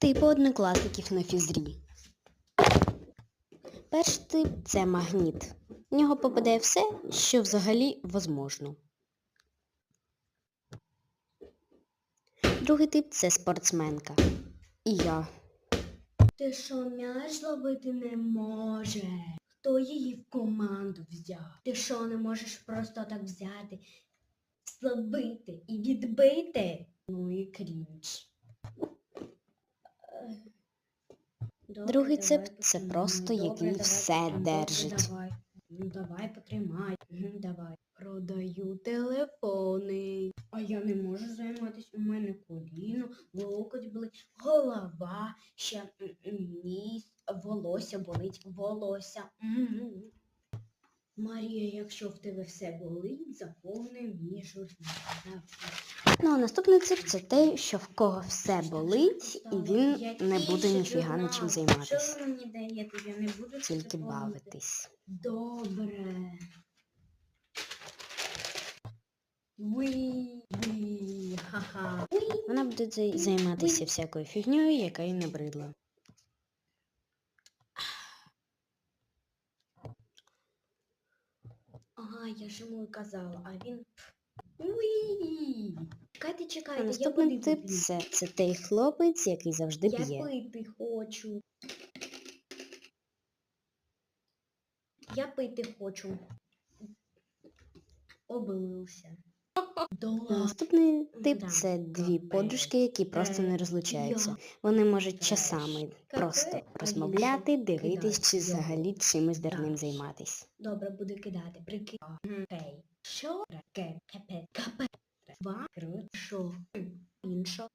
Типи однокласників на фізрі. Перший тип це магніт. В нього попадає все, що взагалі возможно. Другий тип це спортсменка. І я. Ти що, м'яч зловити не може? Хто її в команду взяв? Ти що, не можеш просто так взяти, зловити і відбити? Ну і крінж. Е, добре, Другий цеп це просто який все держить. Ну давай потримай. Давай. Продаю телефони. А я не можу займатися. У мене коліно, локоть болить, голова, ще ніс, волосся болить, волосся. Марія, якщо в тебе все болить, заповни мені журнал. Ну а наступний тип це те, що в кого все болить, і він не буде ніфіга нічим займатися. Що ви мені даєте? Я не буду Тільки бавитись. Добре. Уі, уі, ха-ха. Вона буде займатися всякою фігньою, яка їй набридла. Я ж йому і казала, а він... Уі. Чекайте, чекайте, я наступний води тип це, це той хлопець, який завжди Я б'є. пити хочу. Я пити хочу. Облився. Дола. Наступний тип це дві подружки, які просто не Е, розлучаються. Вони можуть часами просто розмовляти, дивитись чи взагалі чимось дурним займатися. займатись. Добре, буду кидати. Прикид. Що таке? Капець. Капець. Два. Крут. Шо. Іншо.